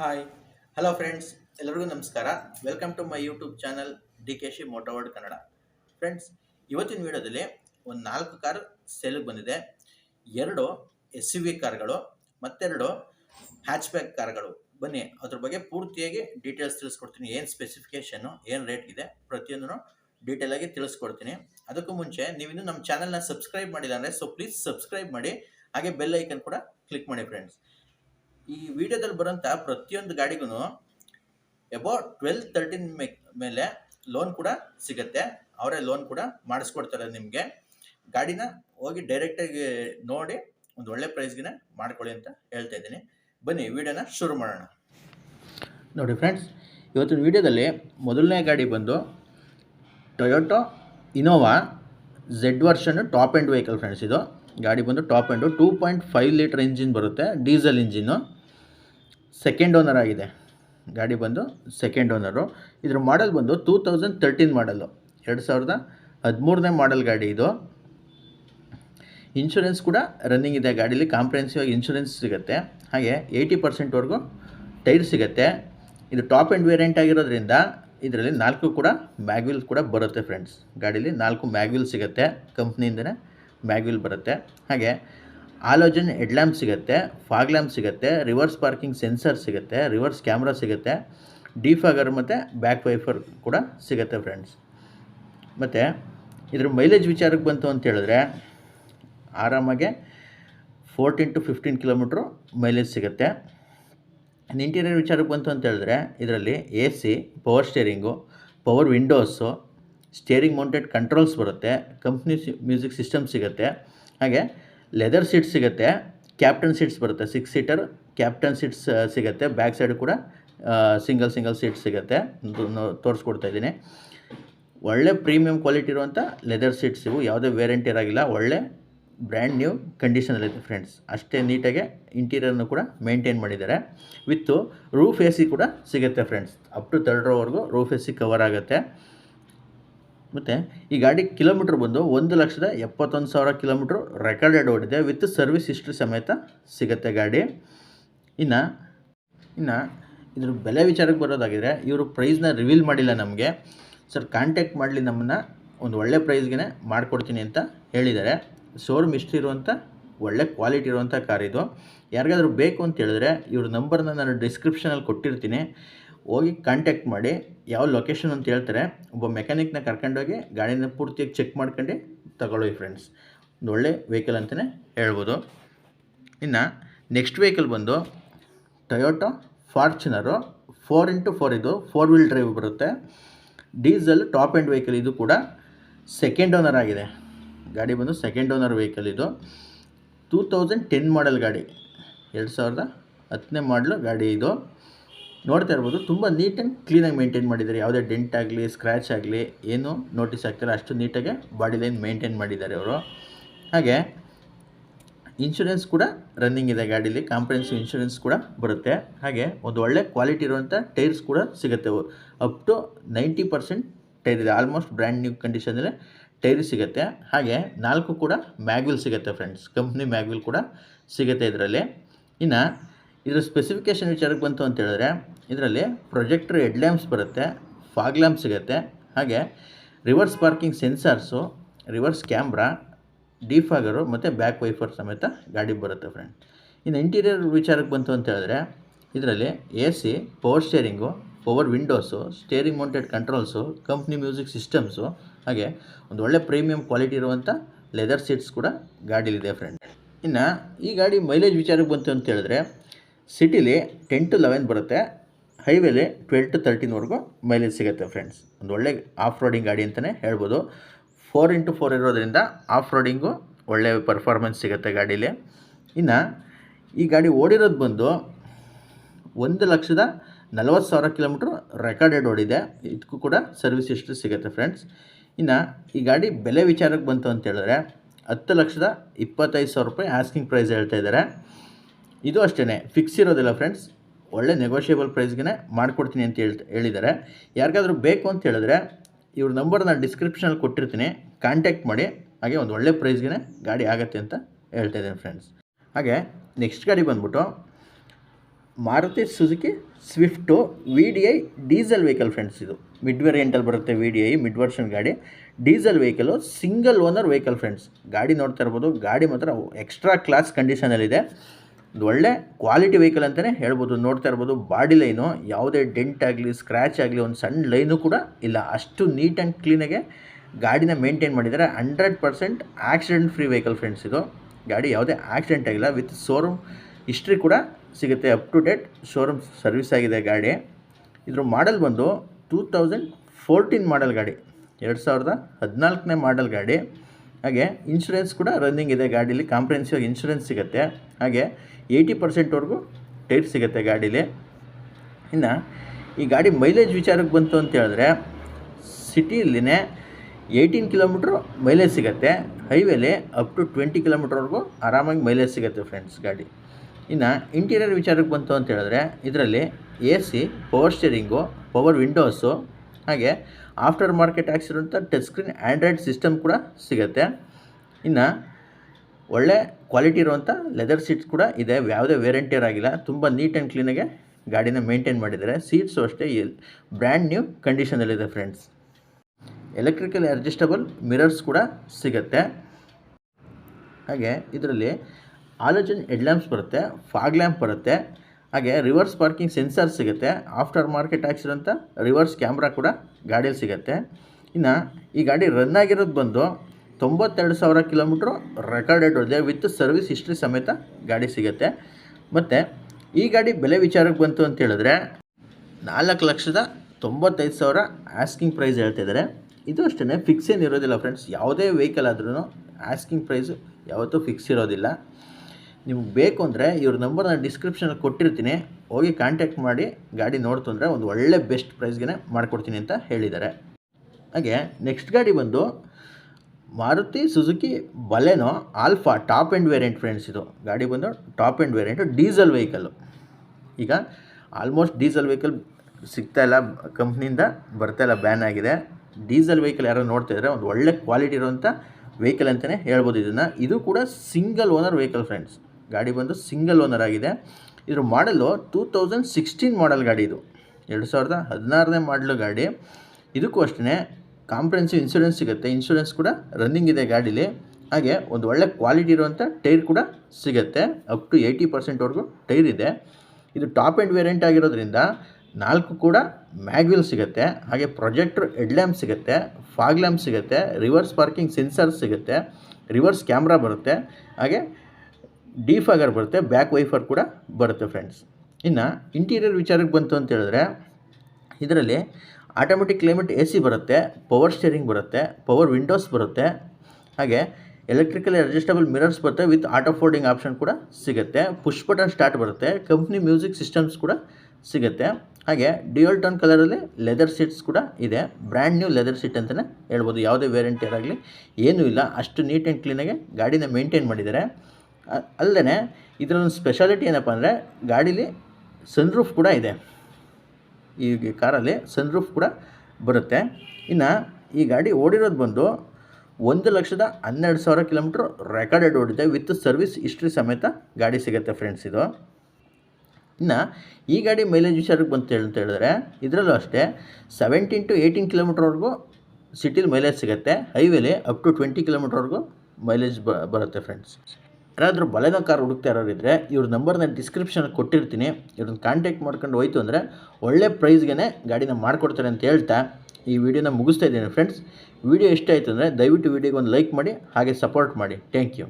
Hi hello friends ಎಲ್ಲರಿಗೂ ನಮಸ್ಕಾರ. Welcome to my YouTube channel D K she ಮೋಟೋವರ್ಡ್ Kannada friends ಇವತ್ತಿನ ವಿಡಿಯೋದಲ್ಲಿ ಒಂದು ನಾಲ್ಕು ಕಾರ್ ಸೇಲಿಗೆ ಬಂದಿದೆ. ಎರಡು ಎಸ್ ಯು ವಿ ಕಾರ್ಗಳು, ಮತ್ತೆರಡು ಹ್ಯಾಚ್ಬ್ಯಾಕ್ ಕಾರ್ಗಳು. ಬನ್ನಿ, ಅದ್ರ ಬಗ್ಗೆ ಪೂರ್ತಿಯಾಗಿ ಡೀಟೇಲ್ಸ್ ತಿಳಿಸ್ಕೊಡ್ತೀನಿ. ಏನು ಸ್ಪೆಸಿಫಿಕೇಷನ್ನು ಏನು ರೇಟ್ ಇದೆ, ಪ್ರತಿಯೊಂದನ್ನು ಡೀಟೇಲ್ ಆಗಿ ತಿಳಿಸ್ಕೊಡ್ತೀನಿ. ಅದಕ್ಕೂ ಮುಂಚೆ, ನೀವಿನ್ನೂ ನಮ್ಮ ಚಾನಲ್ನ ಸಬ್ಸ್ಕ್ರೈಬ್ ಮಾಡಿಲ್ಲ ಅಂದರೆ ಸೊ ಪ್ಲೀಸ್ ಸಬ್ಸ್ಕ್ರೈಬ್ ಮಾಡಿ. ಹಾಗೆ ಬೆಲ್ ಐಕನ್ ಕೂಡ ಕ್ಲಿಕ್ ಮಾಡಿ ಫ್ರೆಂಡ್ಸ್ ಈ ವಿಡಿಯೋದಲ್ಲಿ ಬರೋಂಥ ಪ್ರತಿಯೊಂದು ಗಾಡಿಗೂ ಎಬೌಟ್ ಟ್ವೆಲ್ ತರ್ಟೀನ್ ಮೇಲೆ ಲೋನ್ ಕೂಡ ಸಿಗುತ್ತೆ. ಅವರೇ ಲೋನ್ ಕೂಡ ಮಾಡಿಸ್ಕೊಡ್ತಾರೆ ನಿಮಗೆ. ಗಾಡಿನ ಹೋಗಿ ಡೈರೆಕ್ಟಾಗಿ ನೋಡಿ ಒಂದು ಒಳ್ಳೆ ಪ್ರೈಸ್ಗಿನ ಮಾಡ್ಕೊಳ್ಳಿ ಅಂತ ಹೇಳ್ತಾ ಇದ್ದೀನಿ. ಬನ್ನಿ, ವಿಡಿಯೋನ ಶುರು ಮಾಡೋಣ. ನೋಡಿ ಫ್ರೆಂಡ್ಸ್ ಇವತ್ತಿನ ವಿಡಿಯೋದಲ್ಲಿ ಮೊದಲನೇ ಗಾಡಿ ಬಂದು Toyota Innova Z version top end vehicle friends ಇದು. ಗಾಡಿ ಬಂದು top end two point five litre engine ಬರುತ್ತೆ ಡೀಸೆಲ್ ಇಂಜಿನ್ನು ಸೆಕೆಂಡ್ ಓನರ್ ಆಗಿದೆ. ಗಾಡಿ ಬಂದು ಸೆಕೆಂಡ್ ಓನರು ಇದ್ರ ಮಾಡೆಲ್ ಬಂದು ಟೂ ತೌಸಂಡ್ ತರ್ಟೀನ್ ಮಾಡಲ್ಲು ಎರಡು ಸಾವಿರದ ಹದಿಮೂರನೇ ಮಾಡೆಲ್ ಗಾಡಿ ಇದು. ಇನ್ಶೂರೆನ್ಸ್ ಕೂಡ ರನ್ನಿಂಗ್ ಇದೆ ಗಾಡೀಲಿ. ಕಾಂಪ್ರೆನ್ಸಿವ್ ಆಗಿ ಇನ್ಶೂರೆನ್ಸ್ ಸಿಗುತ್ತೆ. ಹಾಗೆ ಏಯ್ಟಿ ಪರ್ಸೆಂಟ್ವರೆಗೂ ಟೈರ್ ಸಿಗುತ್ತೆ. ಇದು ಟಾಪ್ ಆ್ಯಂಡ್ ವೇರಿಯಂಟ್ ಆಗಿರೋದ್ರಿಂದ ಇದರಲ್ಲಿ ನಾಲ್ಕು ಕೂಡ ಮ್ಯಾಗ್ವಿಲ್ ಕೂಡ ಬರುತ್ತೆ ಫ್ರೆಂಡ್ಸ್ ಗಾಡೀಲಿ ನಾಲ್ಕು ಮ್ಯಾಗ್ವಿಲ್ ಸಿಗುತ್ತೆ. ಕಂಪ್ನಿಯಿಂದನೇ ಮ್ಯಾಗ್ವಿಲ್ ಬರುತ್ತೆ. ಹಾಗೆ ಆಲೋಜನ್ ಹೆಡ್ಲ್ಯಾಂಪ್ ಸಿಗುತ್ತೆ, ಫಾಗ್ ಲ್ಯಾಂಪ್ ಸಿಗುತ್ತೆ, ರಿವರ್ಸ್ ಪಾರ್ಕಿಂಗ್ ಸೆನ್ಸರ್ ಸಿಗುತ್ತೆ, ರಿವರ್ಸ್ ಕ್ಯಾಮ್ರಾ ಸಿಗುತ್ತೆ, ಡಿಫಾಗರ್ ಮತ್ತು ಬ್ಯಾಕ್ ವೈಫರ್ ಕೂಡ ಸಿಗುತ್ತೆ ಫ್ರೆಂಡ್ಸ್. ಮತ್ತು ಇದ್ರ ಮೈಲೇಜ್ ವಿಚಾರಕ್ಕೆ ಬಂತು ಅಂತ ಹೇಳಿದ್ರೆ ಆರಾಮಾಗೆ fourteen to fifteen kilometre mileage ಸಿಗುತ್ತೆ. ಇಂಟೀರಿಯರ್ ವಿಚಾರಕ್ಕೆ ಬಂತು ಅಂತ ಹೇಳಿದ್ರೆ ಇದರಲ್ಲಿ A C, power steering, power windows, steering mounted controls ಬರುತ್ತೆ, ಕಂಪ್ನಿ ಮ್ಯೂಸಿಕ್ ಸಿಸ್ಟಮ್ ಸಿಗುತ್ತೆ. ಹಾಗೆ ಲೆದರ್ ಸೀಟ್ ಸಿಗುತ್ತೆ ಕ್ಯಾಪ್ಟನ್ ಸೀಟ್ಸ್ ಬರುತ್ತೆ ಸಿಕ್ಸ್ ಸೀಟರ್ ಕ್ಯಾಪ್ಟನ್ ಸೀಟ್ಸ್ ಸಿಗುತ್ತೆ ಬ್ಯಾಕ್ ಸೈಡ್ ಕೂಡ ಸಿಂಗಲ್ ಸಿಂಗಲ್ ಸೀಟ್ ಸಿಗುತ್ತೆ ತೋರಿಸ್ಕೊಡ್ತಾ ಇದ್ದೀನಿ. ಒಳ್ಳೆ ಪ್ರೀಮಿಯಂ ಕ್ವಾಲಿಟಿ ಇರುವಂಥ ಲೆದರ್ ಸೀಟ್ಸ್ ಇವು, ಯಾವುದೇ ವ್ಯಾರಂಟಿ ಇರೋಗಿಲ್ಲ, ಒಳ್ಳೆ ಬ್ರ್ಯಾಂಡ್ ನ್ಯೂ ಕಂಡೀಷನಲ್ಲಿದೆ ಫ್ರೆಂಡ್ಸ್ ಅಷ್ಟೇ ನೀಟಾಗೆ ಇಂಟೀರಿಯರ್ನು ಕೂಡ ಮೇಂಟೈನ್ ಮಾಡಿದ್ದಾರೆ. ವಿತ್ತು ರೂಫ್ ಎ ಕೂಡ ಸಿಗುತ್ತೆ ಫ್ರೆಂಡ್ಸ್ ಅಪ್ ಟು ತರ್ಡ್ ರೋವರೆಗೂ ರೂಫ್ ಎ ಸಿ ಕವರ್ ಆಗುತ್ತೆ. ಮತ್ತು ಈ ಗಾಡಿ ಕಿಲೋಮೀಟ್ರ್ ಬಂದು ಒಂದು ಲಕ್ಷದ ಎಪ್ಪತ್ತೊಂದು ಸಾವಿರ ಕಿಲೋಮೀಟ್ರ್ ರೆಕಾರ್ಡೆಡ್ ಓಡಿದೆ ವಿತ್ ಸರ್ವಿಸ್ ಹಿಸ್ಟ್ರಿ ಸಮೇತ ಸಿಗುತ್ತೆ ಗಾಡಿ. ಇನ್ನು ಇನ್ನು ಇದ್ರ ಬೆಲೆ ವಿಚಾರಕ್ಕೆ ಬರೋದಾಗಿದ್ರೆ ಇವರು ಪ್ರೈಸ್ನ ರಿವೀಲ್ ಮಾಡಿಲ್ಲ ನಮಗೆ. ಸರ್ ಕಾಂಟ್ಯಾಕ್ಟ್ ಮಾಡಲಿ ನಮ್ಮನ್ನು, ಒಂದು ಒಳ್ಳೆ ಪ್ರೈಸ್ಗೆ ಮಾಡಿಕೊಡ್ತೀನಿ ಅಂತ ಹೇಳಿದ್ದಾರೆ. ಶೋರೂಮ್ ಇರುವಂಥ ಒಳ್ಳೆ ಕ್ವಾಲಿಟಿ ಇರುವಂಥ ಕಾರ್ ಇದು. ಯಾರಿಗಾದ್ರೂ ಬೇಕು ಅಂತ ಹೇಳಿದ್ರೆ ಇವ್ರ ನಂಬರ್ನ ನಾನು ಡಿಸ್ಕ್ರಿಪ್ಷನಲ್ಲಿ ಕೊಟ್ಟಿರ್ತೀನಿ. ಹೋಗಿ ಕಾಂಟ್ಯಾಕ್ಟ್ ಮಾಡಿ ಯಾವ ಲೊಕೇಶನ್ ಅಂತ ಹೇಳ್ತಾರೆ, ಒಬ್ಬ ಮೆಕ್ಯಾನಿಕ್ನ ಕರ್ಕೊಂಡೋಗಿ ಗಾಡಿನ ಪೂರ್ತಿಯಾಗಿ ಚೆಕ್ ಮಾಡ್ಕೊಂಡು ತಗೊಳ್ಳಿ ಫ್ರೆಂಡ್ಸ್ ಒಂದು ಒಳ್ಳೆ ವೆಹಿಕಲ್ ಅಂತಲೇ ಹೇಳ್ಬೋದು. ಇನ್ನು ನೆಕ್ಸ್ಟ್ ವೆಹಿಕಲ್ ಬಂದು Toyota Fortuner four into four ಇದು ಫೋರ್ ವೀಲ್ ಡ್ರೈವ್ ಬರುತ್ತೆ. ಡೀಸೆಲ್ ಟಾಪ್ ಆ್ಯಂಡ್ ವೆಹಿಕಲ್ ಇದು ಕೂಡ ಸೆಕೆಂಡ್ ಓನರ್ ಆಗಿದೆ. ಗಾಡಿ ಬಂದು ಸೆಕೆಂಡ್ ಓನರ್ ವೆಹಿಕಲ್ ಇದು. ಟೂ ತೌಸಂಡ್ ಟೆನ್ ಮಾಡೆಲ್ ಗಾಡಿ, ಎರಡು ಸಾವಿರದ ಹತ್ತನೇ ಮಾಡಲು ಗಾಡಿ ಇದು. ನೋಡ್ತಾ ಇರ್ಬೋದು, ತುಂಬ ನೀಟ್ ಆ್ಯಂಡ್ ಕ್ಲೀನಾಗಿ ಮೇಂಟೈನ್ ಮಾಡಿದ್ದಾರೆ. ಯಾವುದೇ ಡೆಂಟ್ ಆಗಲಿ ಸ್ಕ್ರ್ಯಾಚ್ ಆಗಲಿ, ಏನೂ ನೋಟಿಸ್ ಆಗ್ತಿಲ್ಲ. ಅಷ್ಟು ನೀಟಾಗಿ ಬಾಡಿ ಲೈನ್ ಮೇಂಟೈನ್ ಮಾಡಿದ್ದಾರೆ ಅವರು. ಹಾಗೆ ಇನ್ಶೂರೆನ್ಸ್ ಕೂಡ ರನ್ನಿಂಗ್ ಇದೆ ಗಾಡೀಲಿ. ಕಾಂಪ್ರೆನ್ಸಿವ್ ಇನ್ಶೂರೆನ್ಸ್ ಕೂಡ ಬರುತ್ತೆ. ಹಾಗೆ, ಒಂದು ಒಳ್ಳೆ ಕ್ವಾಲಿಟಿ ಇರುವಂಥ ಟೈರ್ಸ್ ಕೂಡ ಸಿಗುತ್ತೆ. Up to ninety percent tyre ಇದೆ. ಆಲ್ಮೋಸ್ಟ್ ಬ್ರ್ಯಾಂಡ್ ನ್ಯೂ ಕಂಡೀಷನಲ್ಲಿ ಟೈರ್ ಸಿಗುತ್ತೆ. ಹಾಗೆ, ನಾಲ್ಕು ಕೂಡ ಮ್ಯಾಗ್ವಿಲ್ ಸಿಗುತ್ತೆ ಫ್ರೆಂಡ್ಸ್ ಕಂಪ್ನಿ ಮ್ಯಾಗ್ವಿಲ್ ಕೂಡ ಸಿಗುತ್ತೆ ಇದರಲ್ಲಿ. ಇನ್ನು ಇದರ ಸ್ಪೆಸಿಫಿಕೇಷನ್ ವಿಚಾರಕ್ಕೆ ಬಂತು ಅಂತ ಹೇಳಿದ್ರೆ, ಇದರಲ್ಲಿ ಪ್ರೊಜೆಕ್ಟ್ರ್ ಹೆಡ್ ಲ್ಯಾಂಪ್ಸ್ ಬರುತ್ತೆ ಫಾಗ್ ಲ್ಯಾಂಪ್ ಸಿಗುತ್ತೆ, ಹಾಗೆ reverse parking sensors reverse camera defogger ಮತ್ತು ಬ್ಯಾಕ್ ವೈಫರ್ ಸಮೇತ ಗಾಡಿ ಬರುತ್ತೆ ಫ್ರೆಂಡ್ ಇನ್ನು ಇಂಟೀರಿಯರ್ ವಿಚಾರಕ್ಕೆ ಬಂತು ಅಂತ ಹೇಳಿದ್ರೆ, ಇದರಲ್ಲಿ A C power steering power windows steering mounted controls company music systems ಹಾಗೆ ಒಂದು ಒಳ್ಳೆ ಪ್ರೀಮಿಯಂ ಕ್ವಾಲಿಟಿ ಇರುವಂಥ ಲೆದರ್ ಸೀಟ್ಸ್ ಕೂಡ ಗಾಡೀಲಿದೆ ಫ್ರೆಂಡ್ ಇನ್ನು ಈ ಗಾಡಿ ಮೈಲೇಜ್ ವಿಚಾರಕ್ಕೆ ಬಂತು ಅಂತ ಹೇಳಿದ್ರೆ ಸಿಟಿಲಿ ಟೆನ್ ಟು ಲೆವೆನ್ ಬರುತ್ತೆ. ಹೈವೇಲಿ ಟ್ವೆಲ್ ಟು ತರ್ಟೀನ್ವರೆಗೂ ಮೈಲೇಜ್ ಸಿಗುತ್ತೆ ಫ್ರೆಂಡ್ಸ್ ಒಂದು ಒಳ್ಳೆ ಆಫ್ ರೋಡಿಂಗ್ ಗಾಡಿ ಅಂತಲೇ ಹೇಳ್ಬೋದು. ಫೋರ್ ಇಂಟು ಫೋರ್ ಇರೋದರಿಂದ ಆಫ್ ರೋಡಿಂಗು ಒಳ್ಳೆ ಪರ್ಫಾರ್ಮೆನ್ಸ್ ಸಿಗುತ್ತೆ ಗಾಡೀಲಿ. ಇನ್ನು ಈ ಗಾಡಿ ಓಡಿರೋದು ಬಂದು ಒಂದು ಲಕ್ಷದ ನಲವತ್ತು ಸಾವಿರ ಕಿಲೋಮೀಟ್ರ್ ರೆಕಾರ್ಡೆಡ್ ಓಡಿದೆ. ಇದಕ್ಕೂ ಕೂಡ ಸರ್ವಿಸ್ ಇಷ್ಟು ಸಿಗುತ್ತೆ ಫ್ರೆಂಡ್ಸ್ ಇನ್ನು ಈ ಗಾಡಿ ಬೆಲೆ ವಿಚಾರಕ್ಕೆ ಬಂತು ಅಂತ ಹೇಳಿದ್ರೆ ಹತ್ತು ಲಕ್ಷದ ಇಪ್ಪತ್ತೈದು ಸಾವಿರ ರೂಪಾಯಿ ಆಸ್ಕಿಂಗ್ ಪ್ರೈಸ್ ಹೇಳ್ತಾ ಇದ್ದಾರೆ. ಇದು ಅಷ್ಟೇ ಫಿಕ್ಸ್ ಇರೋದಿಲ್ಲ ಫ್ರೆಂಡ್ಸ್ ಒಳ್ಳೆ ನೆಗೋಷಿಯೇಬಲ್ ಪ್ರೈಸ್ಗೆ ಮಾಡಿಕೊಡ್ತೀನಿ ಅಂತ ಹೇಳ್ತಾ ಹೇಳಿದ್ದಾರೆ ಯಾರಿಗಾದರೂ ಬೇಕು ಅಂತ ಹೇಳಿದ್ರೆ ಇವ್ರ ನಂಬರ್ ನಾನು ಡಿಸ್ಕ್ರಿಪ್ಷನಲ್ಲಿ ಕೊಟ್ಟಿರ್ತೀನಿ. ಕಾಂಟ್ಯಾಕ್ಟ್ ಮಾಡಿ. ಹಾಗೆ ಒಂದು ಒಳ್ಳೆ ಪ್ರೈಸ್ಗೆ ಗಾಡಿ ಆಗುತ್ತೆ ಅಂತ ಹೇಳ್ತಾ ಇದ್ದೀನಿ ಫ್ರೆಂಡ್ಸ್ ಹಾಗೆ ನೆಕ್ಸ್ಟ್ ಗಾಡಿ ಬಂದ್ಬಿಟ್ಟು Maruti Suzuki Swift V D I diesel vehicle friends ಇದು. ಮಿಡ್ ವೇರಿಯಂಟಲ್ಲಿ ಬರುತ್ತೆ V D I mid version ಗಾಡಿ. Diesel vehicle single owner vehicle friends ಗಾಡಿ ನೋಡ್ತಾ ಇರ್ಬೋದು. ಗಾಡಿ ಮಾತ್ರ ಎಕ್ಸ್ಟ್ರಾ ಕ್ಲಾಸ್ ಕಂಡೀಷನಲ್ಲಿದೆ ಒಂದು ಒಳ್ಳೆ ಕ್ವಾಲಿಟಿ ವೆಹಿಕಲ್ ಅಂತಲೇ ಹೇಳ್ಬೋದು, ನೋಡ್ತಾ ಇರ್ಬೋದು. ಬಾಡಿ ಲೈನು ಯಾವುದೇ ಡೆಂಟ್ ಆಗಲಿ ಸ್ಕ್ರ್ಯಾಚ್ ಆಗಲಿ, ಒಂದು ಸಣ್ಣ ಲೈನು ಕೂಡ ಇಲ್ಲ. ಅಷ್ಟು ನೀಟ್ ಆ್ಯಂಡ್ ಕ್ಲೀನಾಗೆ ಗಾಡಿನ ಮೇಂಟೈನ್ ಮಾಡಿದ್ದಾರೆ. Hundred percent accident free vehicle friends ಇದು. ಗಾಡಿ ಯಾವುದೇ ಆಕ್ಸಿಡೆಂಟ್ ಆಗಿಲ್ಲ. ವಿತ್ ಶೋರೂಮ್ ಹಿಸ್ಟ್ರಿ ಕೂಡ ಸಿಗುತ್ತೆ. Up to date showroom service ಆಗಿದೆ ಗಾಡಿ. ಇದ್ರ ಮಾಡೆಲ್ ಬಂದು ಟೂ ತೌಸಂಡ್ ಫೋರ್ಟೀನ್ ಮಾಡೆಲ್ ಗಾಡಿ. ಎರಡು ಸಾವಿರದ ಹದಿನಾಲ್ಕನೇ ಮಾಡೆಲ್ ಗಾಡಿ. ಹಾಗೆ ಇನ್ಶೂರೆನ್ಸ್ ಕೂಡ ರನ್ನಿಂಗ್ ಇದೆ ಗಾಡೀಲಿ. ಕಾಂಪ್ರೆನ್ಸಿವ್ ಇನ್ಶೂರೆನ್ಸ್ ಸಿಗುತ್ತೆ. ಹಾಗೆ ಏಯ್ಟಿ ಪರ್ಸೆಂಟ್ವರೆಗೂ ಟೈರ್ ಸಿಗುತ್ತೆ ಗಾಡೀಲಿ. ಇನ್ನು ಈ ಗಾಡಿ ಮೈಲೇಜ್ ವಿಚಾರಕ್ಕೆ ಬಂತು ಅಂತ ಹೇಳಿದ್ರೆ ಸಿಟಿಯಲ್ಲಿನೇ ಏಯ್ಟೀನ್ ಕಿಲೋಮೀಟ್ರ್ ಮೈಲೇಜ್ ಸಿಗುತ್ತೆ. ಹೈವೇಲಿ ಅಪ್ ಟು ಟ್ವೆಂಟಿ ಕಿಲೋಮೀಟ್ರ್ವರೆಗೂ ಆರಾಮಾಗಿ ಮೈಲೇಜ್ ಸಿಗುತ್ತೆ ಫ್ರೆಂಡ್ಸ್ ಗಾಡಿ. ಇನ್ನು ಇಂಟೀರಿಯರ್ ವಿಚಾರಕ್ಕೆ ಬಂತು ಅಂತ ಹೇಳಿದ್ರೆ ಇದರಲ್ಲಿ A C power steering power windows ಹಾಗೆ ಆಫ್ಟರ್ ಮಾರ್ಕೆಟ್ ಆಗಿರುವಂಥ ಟಚ್ ಸ್ಕ್ರೀನ್ ಆ್ಯಂಡ್ರಾಯ್ಡ್ ಸಿಸ್ಟಮ್ ಕೂಡ ಸಿಗುತ್ತೆ. ಇನ್ನು ಒಳ್ಳೆ ಕ್ವಾಲಿಟಿ ಇರುವಂಥ ಲೆದರ್ ಸೀಟ್ಸ್ ಕೂಡ ಇದೆ. ಯಾವುದೇ ವೇರೆಂಟಿಯರ್ ಆಗಿಲ್ಲ. ತುಂಬ ನೀಟ್ ಆ್ಯಂಡ್ ಕ್ಲೀನಾಗೆ ಗಾಡಿನ ಮೇಂಟೈನ್ ಮಾಡಿದ್ದಾರೆ. ಸೀಟ್ಸು ಅಷ್ಟೇ ಬ್ರ್ಯಾಂಡ್ ನ್ಯೂ ಕಂಡೀಷನಲ್ಲಿದೆ ಫ್ರೆಂಡ್ಸ್ ಎಲೆಕ್ಟ್ರಿಕಲ್ ಅಡ್ಜಸ್ಟಬಲ್ ಮಿರರ್ಸ್ ಕೂಡ ಸಿಗುತ್ತೆ. ಹಾಗೆ ಇದರಲ್ಲಿ ಆಲೋಜನ್ ಹೆಡ್ಲ್ಯಾಂಪ್ಸ್ ಬರುತ್ತೆ ಫಾಗ್ ಲ್ಯಾಂಪ್ ಬರುತ್ತೆ. ಹಾಗೆ ರಿವರ್ಸ್ ಪಾರ್ಕಿಂಗ್ ಸೆನ್ಸರ್ ಸಿಗುತ್ತೆ ಆಫ್ಟರ್ ಮಾರ್ಕೆಟ್ ಹಾಕ್ಸಿರೋಂಥ ರಿವರ್ಸ್ ಕ್ಯಾಮ್ರಾ ಕೂಡ ಗಾಡಿಯಲ್ಲಿ ಸಿಗುತ್ತೆ. ಇನ್ನು ಈ ಗಾಡಿ ರನ್ ಆಗಿರೋದು ಬಂದು ತೊಂಬತ್ತೆರಡು ಸಾವಿರ ಕಿಲೋಮೀಟ್ರು ರೆಕಾರ್ಡೆಡ್ ಇದೆ ವಿತ್ ಸರ್ವಿಸ್ ಹಿಸ್ಟ್ರಿ ಸಮೇತ ಗಾಡಿ ಸಿಗುತ್ತೆ. ಮತ್ತು ಈ ಗಾಡಿ ಬೆಲೆ ವಿಚಾರಕ್ಕೆ ಬಂತು ಅಂತ ಹೇಳಿದ್ರೆ ನಾಲ್ಕು ಲಕ್ಷದ ತೊಂಬತ್ತೈದು ಸಾವಿರ ಆಸ್ಕಿಂಗ್ ಪ್ರೈಸ್ ಹೇಳ್ತಿದ್ದಾರೆ ಇದು ಅಷ್ಟೇ ಫಿಕ್ಸ್ ಏನು ಇರೋದಿಲ್ಲ ಫ್ರೆಂಡ್ಸ್ ಯಾವುದೇ ವೆಹಿಕಲ್ ಆದ್ರೂ ಆಸ್ಕಿಂಗ್ ಪ್ರೈಸು ಯಾವತ್ತೂ ಫಿಕ್ಸ್ ಇರೋದಿಲ್ಲ. ನಿಮ್ಗೆ ಬೇಕು ಅಂದರೆ ಇವ್ರ ನಂಬರ್ ನಾನು ಡಿಸ್ಕ್ರಿಪ್ಷನಲ್ಲಿ ಕೊಟ್ಟಿರ್ತೀನಿ. ಹೋಗಿ ಕಾಂಟ್ಯಾಕ್ಟ್ ಮಾಡಿ, ಗಾಡಿ ನೋಡ್ತು ಅಂದರೆ ಒಂದು ಒಳ್ಳೆ ಬೆಸ್ಟ್ ಪ್ರೈಸ್ಗೆ ಮಾಡಿಕೊಡ್ತೀನಿ ಅಂತ ಹೇಳಿದ್ದಾರೆ ಹಾಗೆ ನೆಕ್ಸ್ಟ್ ಗಾಡಿ ಬಂದು Maruti Suzuki Baleno Alpha top end variant friends ಇದು. ಗಾಡಿ ಬಂದು top end variant diesel vehicle ಈಗ ಆಲ್ಮೋಸ್ಟ್ ಡೀಸೆಲ್ ವೆಹಿಕಲ್ ಸಿಗ್ತಾ ಇಲ್ಲ ಕಂಪ್ನಿಯಿಂದ ಬರ್ತಾ ಇಲ್ಲ ಬ್ಯಾನ್ ಆಗಿದೆ. ಡೀಸೆಲ್ ವೆಹಿಕಲ್ ಯಾರೋ ನೋಡ್ತಾ ಇದ್ದಾರೆ ಒಂದು ಒಳ್ಳೆ ಕ್ವಾಲಿಟಿ ಇರುವಂಥ ವೆಹಿಕಲ್ ಅಂತಲೇ ಹೇಳ್ಬೋದು ಇದನ್ನು. ಇದು ಕೂಡ ಸಿಂಗಲ್ ಓನರ್ ವೆಹಿಕಲ್ ಫ್ರೆಂಡ್ಸ್ ಗಾಡಿ ಬಂದು ಸಿಂಗಲ್ ಓನರ್ ಆಗಿದೆ. ಇದ್ರ ಮಾಡಲು ಟೂ ತೌಸಂಡ್ ಸಿಕ್ಸ್ಟೀನ್ ಮಾಡೆಲ್ ಗಾಡಿ ಇದು. ಎರಡು ಸಾವಿರದ ಹದಿನಾರನೇ ಮಾಡಲು ಗಾಡಿ. ಇದಕ್ಕೂ ಅಷ್ಟೇ ಕಾಂಪ್ರೆನ್ಸಿವ್ ಇನ್ಶೂರೆನ್ಸ್ ಸಿಗುತ್ತೆ. ಇನ್ಶೂರೆನ್ಸ್ ಕೂಡ ರನ್ನಿಂಗ್ ಇದೆ ಗಾಡೀಲಿ. ಹಾಗೆ ಒಂದು ಒಳ್ಳೆ ಕ್ವಾಲಿಟಿ ಇರುವಂಥ ಟೈರ್ ಕೂಡ ಸಿಗುತ್ತೆ. ಅಪ್ ಟು ಏಯ್ಟಿ ಪರ್ಸೆಂಟ್ವರೆಗೂ ಟೈರ್ ಇದೆ. ಇದು ಟಾಪ್ ಆ್ಯಂಡ್ ವೇರಿಯಂಟ್ ಆಗಿರೋದ್ರಿಂದ ನಾಲ್ಕು ಕೂಡ ಮ್ಯಾಗ್ವಿಲ್ ಸಿಗುತ್ತೆ. ಹಾಗೆ ಪ್ರೊಜೆಕ್ಟ್ರ್ ಹೆಡ್ಲ್ಯಾಂಪ್ ಸಿಗುತ್ತೆ. ಫಾಗ್ ಲ್ಯಾಂಪ್ ಸಿಗುತ್ತೆ. ರಿವರ್ಸ್ ಪಾರ್ಕಿಂಗ್ ಸೆನ್ಸರ್ ಸಿಗುತ್ತೆ. ರಿವರ್ಸ್ ಕ್ಯಾಮ್ರಾ ಬರುತ್ತೆ. ಹಾಗೆ ಡಿಫಾಗರ್ ಬರುತ್ತೆ, ಬ್ಯಾಕ್ ವೈಫರ್ ಕೂಡ ಬರುತ್ತೆ ಫ್ರೆಂಡ್ಸ್. ಇನ್ನು ಇಂಟೀರಿಯರ್ ವಿಚಾರಕ್ಕೆ ಬಂತು ಅಂತ ಹೇಳಿದ್ರೆ, ಇದರಲ್ಲಿ ಆಟೋಮೆಟಿಕ್ ಕ್ಲೈಮೇಟ್ ಎ ಸಿ ಬರುತ್ತೆ, ಪವರ್ ಸ್ಟೇರಿಂಗ್ ಬರುತ್ತೆ, ಪವರ್ ವಿಂಡೋಸ್ ಬರುತ್ತೆ, ಹಾಗೆ ಎಲೆಕ್ಟ್ರಿಕಲ್ ಅಡ್ಜಸ್ಟಬಲ್ ಮಿರರ್ಸ್ ಬರುತ್ತೆ, ವಿತ್ ಆಟೋ ಫೋಲ್ಡಿಂಗ್ ಆಪ್ಷನ್ ಕೂಡ ಸಿಗುತ್ತೆ, ಪುಷ್ ಬಟನ್ ಸ್ಟಾರ್ಟ್ ಬರುತ್ತೆ, ಕಂಪ್ನಿ ಮ್ಯೂಸಿಕ್ ಸಿಸ್ಟಮ್ಸ್ ಕೂಡ ಸಿಗುತ್ತೆ, ಹಾಗೆ ಡ್ಯೂಯಲ್ ಟೋನ್ ಕಲರಲ್ಲಿ ಲೆದರ್ ಸೀಟ್ಸ್ ಕೂಡ ಇದೆ, ಬ್ರ್ಯಾಂಡ್ ನ್ಯೂ ಲೆದರ್ ಸೀಟ್ ಅಂತಲೇ ಹೇಳ್ಬೋದು, ಯಾವುದೇ ವೇರಿಯಂಟ್ ಆಗಲಿ ಏನೂ ಇಲ್ಲ, ಅಷ್ಟು ನೀಟ್ ಆ್ಯಂಡ್ ಕ್ಲೀನಾಗಿ ಗಾಡಿನ ಮೇಂಟೈನ್ ಮಾಡಿದ್ದಾರೆ. ಅಲ್ಲದೆ ಇದರೊಂದು ಸ್ಪೆಷಾಲಿಟಿ ಏನಪ್ಪ ಅಂದರೆ ಗಾಡೀಲಿ ಸನ್ರೂಫ್ ಕೂಡ ಇದೆ. ಈ ಕಾರಲ್ಲಿ ಸನ್ರೂಫ್ ಕೂಡ ಬರುತ್ತೆ. ಇನ್ನು ಈ ಗಾಡಿ ಓಡಿರೋದು ಬಂದು ಒಂದು ಲಕ್ಷದ ಹನ್ನೆರಡು ಸಾವಿರ ಕಿಲೋಮೀಟ್ರ್ ರೆಕಾರ್ಡೆಡ್ ಓಡಿದೆ ವಿತ್ ಸರ್ವಿಸ್ ಹಿಸ್ಟ್ರಿ ಸಮೇತ ಗಾಡಿ ಸಿಗುತ್ತೆ ಫ್ರೆಂಡ್ಸ್ ಇದು. ಇನ್ನು ಈ ಗಾಡಿ ಮೈಲೇಜ್ ವಿಚಾರಕ್ಕೆ ಬಂತು ಅಂತ ಹೇಳಿದ್ರೆ ಇದರಲ್ಲೂ ಅಷ್ಟೇ ಸೆವೆಂಟೀನ್ ಟು ಏಯ್ಟೀನ್ ಕಿಲೋಮೀಟ್ರ್ವರೆಗೂ ಸಿಟಿಲಿ ಮೈಲೇಜ್ ಸಿಗುತ್ತೆ. ಹೈವೇಲಿ ಅಪ್ ಟು ಟ್ವೆಂಟಿ ಕಿಲೋಮೀಟ್ರ್ವರೆಗೂ ಮೈಲೇಜ್ ಬರುತ್ತೆ ಫ್ರೆಂಡ್ಸ್ ಯಾರಾದರೂ ಬಲೆನೋ ಕಾರ್ ಹುಡುಕ್ತಾ ಇರೋರಿದ್ದರೆ ಇವ್ರ ನಂಬರ್ನ ಡಿಸ್ಕ್ರಿಪ್ಷನ್ ಕೊಟ್ಟಿರ್ತೀನಿ. ಇವ್ರನ್ನ ಕಾಂಟ್ಯಾಕ್ಟ್ ಮಾಡ್ಕೊಂಡು ಹೋಯ್ತು ಅಂದರೆ ಒಳ್ಳೆ ಪ್ರೈಸ್ಗೆ ಗಾಡಿನ ಮಾಡಿಕೊಡ್ತಾರೆ ಅಂತ ಹೇಳ್ತಾ ಈ ವಿಡಿಯೋನ ಮುಗಿಸ್ತಾ ಇದ್ದೀನಿ ಫ್ರೆಂಡ್ಸ್ ವಿಡಿಯೋ ಇಷ್ಟ ಆಯಿತು ಅಂದರೆ ದಯವಿಟ್ಟು ವಿಡಿಯೋಗೆ ಒಂದು ಲೈಕ್ ಮಾಡಿ, ಹಾಗೆ ಸಪೋರ್ಟ್ ಮಾಡಿ. Thank you